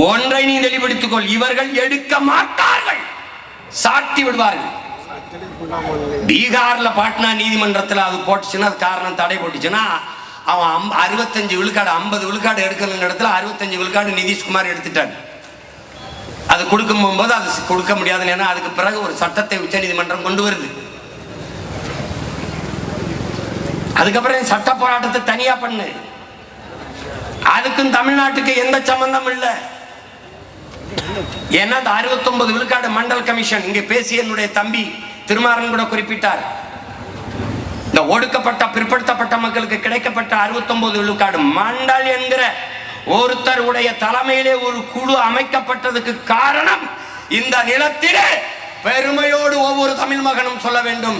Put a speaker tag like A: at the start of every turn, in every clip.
A: ஒன்றை நீ தெளிவுபடுத்திக் கொள் இவர்கள் எடுக்க மாட்டார்கள். சாட்டி விடுவார்கள். பீகார்ல பாட்னா நீதிமன்றத்தில் அது போட்டுச்சுன்னா அது காரணம் தடை போட்டுச்சுன்னா அவன் அம்- அறுபத்தஞ்சு விழுக்காடு ஐம்பது விழுக்காடு எடுக்கணுங்கிற இடத்துல அறுபத்தஞ்சு விழுக்காடு நிதிஷ்குமார் எடுத்துட்டாங்க அது கொடுக்கும் போகும்போது அது கொடுக்க முடியாதுன்னு ஏன்னா அதுக்கு பிறகு ஒரு சட்டத்தை உச்சநீதிமன்றம் கொண்டு வருது. அதுக்கப்புறம் சட்ட போராட்டத்தை தனியா பண்ணு. அதுக்கும் தமிழ்நாட்டுக்கு எந்த சம்பந்தம் இல்லை. ஏன்னா அந்த 69 விழுக்காடு மண்டல் கமிஷன்? இங்கே பேசிய என்னுடைய தம்பி திருமாறன் கூட குறிப்பிட்டார். இந்த ஒடுக்கப்பட்ட பிற்படுத்தப்பட்ட மக்களுக்கு கிடைக்கப்பட்ட 69 விழுக்காடு மண்டல் என்கிற ஒருத்தர் உடைய தலைமையிலே ஒரு குழு அமைக்கப்பட்டதுக்கு காரணம் இந்த நிலத்திலே பெருமையோடு ஒவ்வொரு தமிழ் மகனும் சொல்ல வேண்டும்.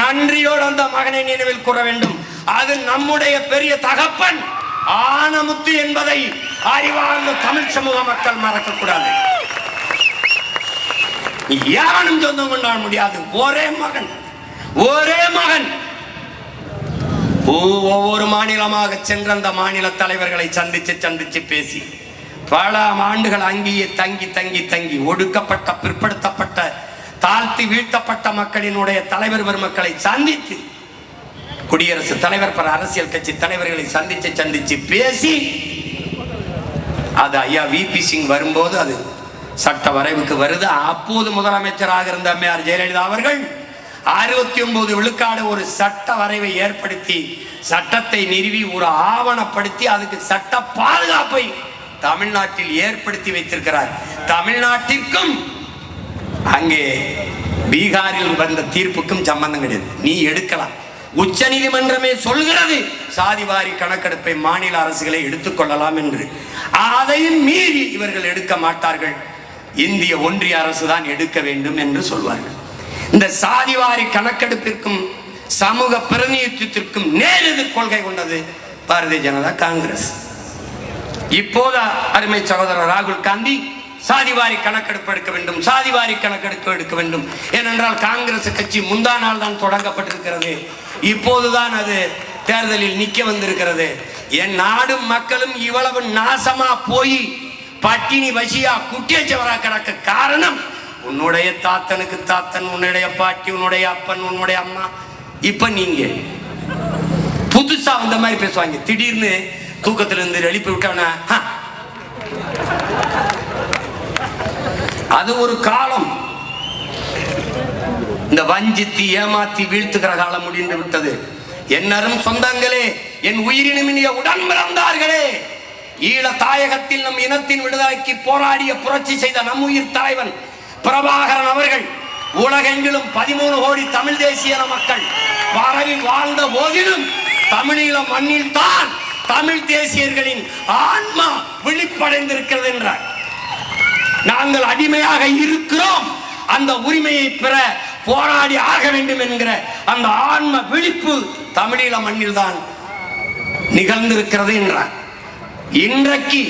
A: நன்றியோடு அந்த மகனை நினைவில் கூற வேண்டும். அது நம்முடைய பெரிய தகப்பன் ஆனமுத்து என்பதை அறிவார்ந்த தமிழ் சமூக மக்கள் மறக்கக்கூடாது. யாரும் சொந்தம் கொண்டாட முடியாது. ஒரே மகன். ஒரே மகன். ஒவ்வொரு மாநிலமாக சென்ற அந்த மாநில தலைவர்களை சந்திச்சு சந்திச்சு பேசி பல ஆண்டுகள் அங்கேயே தங்கி தங்கி தங்கி ஒடுக்கப்பட்ட பிற்படுத்தப்பட்ட தாழ்த்தி வீழ்த்தப்பட்ட மக்களினுடைய தலைவர் பெருமக்களை சந்தித்து குடியரசுத் தலைவர் பல அரசியல் கட்சி தலைவர்களை சந்திச்சு சந்திச்சு பேசி அது ஐயா விபி சிங் வரும்போது அது சட்ட வரைவுக்கு வருது. அப்போது முதலமைச்சராக இருந்த அம்மையார் ஜெயலலிதா அவர்கள் அறுபத்தி ஒன்பது விழுக்காடு ஒரு சட்ட வரைவை ஏற்படுத்தி சட்டத்தை நிறுவி ஒரு ஆவணப்படுத்தி அதுக்கு சட்ட பாதுகாப்பை தமிழ்நாட்டில் ஏற்படுத்தி வைத்திருக்கிறார். தமிழ்நாட்டிற்கும் அங்கே பீகாரில் வந்த தீர்ப்புக்கும் சம்பந்தம் கிடையாது. நீ எடுக்கலாம். உச்ச நீதிமன்றமே சொல்கிறது. சாதிவாரி கணக்கெடுப்பை மாநில அரசுகளை எடுத்துக்கொள்ளலாம் என்று. அதையும் மீறி இவர்கள் எடுக்க மாட்டார்கள். இந்திய ஒன்றிய அரசு தான் எடுக்க வேண்டும் என்று சொல்வார்கள். இந்த சாதிவாரி கணக்கெடுப்பிற்கும் சமூக பிரதிநிதித்துவத்திற்கும் நேரெதிர் கொள்கை கொண்டது பாரதிய ஜனதா காங்கிரஸ். இப்போது அருமை சகோதரர் ராகுல் காந்தி சாதிவாரி கணக்கெடுப்பு எடுக்க வேண்டும் சாதிவாரி கணக்கெடுப்பு எடுக்க வேண்டும். ஏனென்றால் காங்கிரஸ் கட்சி முந்தா நாள் தான் தொடங்கப்பட்டிருக்கிறது. இப்போதுதான் அது தேர்தலில் நிக்க வந்திருக்கிறது. என் நாடும் மக்களும் இவ்வளவு நாசமா போய் பட்டினி வசியா குட்டியச்சவரா கிடக்க காரணம் உன்னுடைய தாத்தனுக்கு தாத்தன் உன்னுடைய பாட்டி உன்னுடைய அப்பன் உன்னுடைய அம்மா. இப்ப நீங்க. புதுசா வந்த மாதிரி பேசுவாங்க. திடீர்னு தூக்கத்துல இருந்து எழுப்பி விட்டான அது ஒரு காலம். இந்த வஞ்சித்து ஏமாத்தி வீழ்த்துகிற காலம் முடிந்து விட்டது. என்னரும் சொந்தங்களே என் உயிரினுமினிய உடன் பிறந்தார்களே. ஈழ தாயகத்தில் நம் இனத்தின் விடுதலைக்கு போராடிய புரட்சி செய்த நம் உயிர் தலைவன் பிரபாகரன் அவர்கள் உலகெங்கிலும் பதிமூணு கோடி தமிழ் தேசிய மக்கள் பரவி வாழ்ந்த போதிலும் தமிழீழ மண்ணில் தான் தமிழ் தேசியர்களின் ஆன்மா விழிப்படைந்திருக்கிறது என்றார். நாங்கள் அடிமையாக இருக்கிறோம். அந்த உரிமையை பெற போராடி ஆக வேண்டும் என்கிற அந்த ஆன்ம விழிப்பு தமிழீழ மண்ணில் தான் நிகழ்ந்திருக்கிறது என்றார். இன்றைக்கு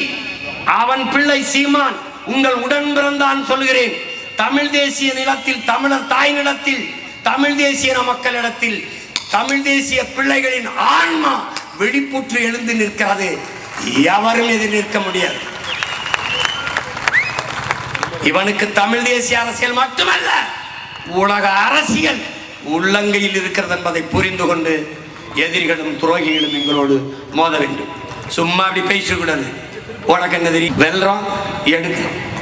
A: அவன் பிள்ளை சீமான் உங்கள் உடன் பிறந்தான் சொல்கிறேன் தமிழ் தேசிய நிலத்தில் தமிழர் தாய் நிலத்தில் தமிழ் தேசிய மக்களிடத்தில் தமிழ் தேசிய பிள்ளைகளின் ஆன்மா வெடிப்புற்று எழுந்து நிற்கிறது. எவரும் எதிர் நிற்க முடியாது. இவனுக்கு தமிழ் தேசிய அரசியல் மட்டுமல்ல. உலக அரசியல் உள்ளங்கையில் இருக்கிறது என்பதை புரிந்து கொண்டு எதிரிகளும் துரோகிகளும் எங்களோடு மோத வேண்டும். சும்மா அப்படி பேசக்கூடாது உனக்கு என்ன தெரியும்? வெல்றோம் எடுக்கிறோம்.